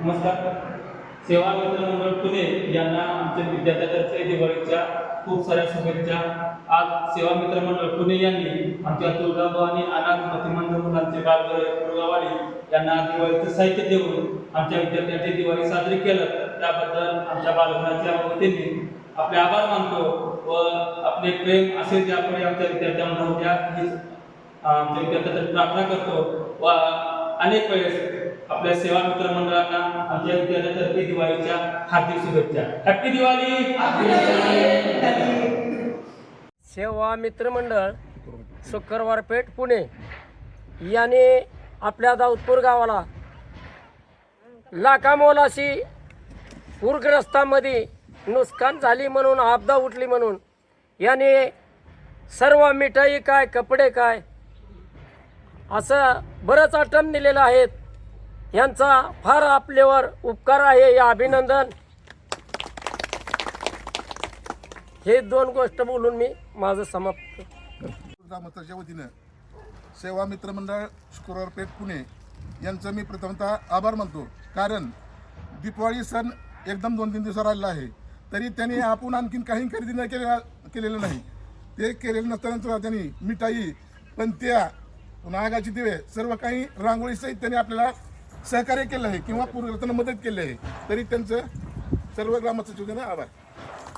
नमस्कार. सेवा मित्र मंडळ पुणे यांना आमच्या विद्यार्थ्यातर्फे दिवाळीच्या खूप साऱ्या शुभेच्छा. आज सेवा मित्र मंडळ पुणे यांनी आमच्या तुळजाभवानी अनाथ मतिमंद मुलांचे बालगर पुरगावाडी यांना दिवाळीचं साहित्य देऊन आमच्या विद्यार्थ्यांची दिवाळी साजरी केलं. त्याबद्दल आमच्या बालगृहाच्या वतीने आपले आभार मानतो व आपले प्रेम असेच यापुढे आमच्या विद्यार्थ्यांना द्या हीच आमच्या विद्यार्थ्यांसाठी प्रार्थना करतो व अनेक वेळेस आपल्या सेवा मित्र मंडळांना आमच्या विद्यार्थ्यांतर्फे दिवाळीच्या हार्दिक शुभेच्छा. हॅपी दिवाळी! सेवा मित्रमंडळ शुक्रवार पेठ पुणे. याने आपल्या दाऊदपूर गावाला लाखामोलाशी पूरग्रस्तामध्ये नुकसान झाली म्हणून आपदा उठली म्हणून. याने सर्व मिठाई काय कपडे काय असं बरंच आटम दिलेलं आहेत यांचा फार आपल्यावर उपकार आहे. या अभिनंदन. हे दोन गोष्ट बोलून मी माझं समाप्त मताच्या वतीनं सेवा मित्र मंडळ शुक्रवार पेठ पुणे यांचं मी प्रथमतः आभार मानतो. कारण दिपाळी सण एकदम दोन तीन दिवसावर आलेला आहे. तरी त्यांनी आपण आणखीन काही खरेदी नाही केलेला केलेलं नाही. ते केलेलं नसताना त्यांनी मिठाई पंत्या पुन्हा दिवे सर्व काही रांगोळीसहित त्यांनी आपल्याला सहकार्य केलं आहे किंवा पूर्वतनं मदत केली आहे. तरी त्यांचं सर्व ग्रामस्थाच्या आभार.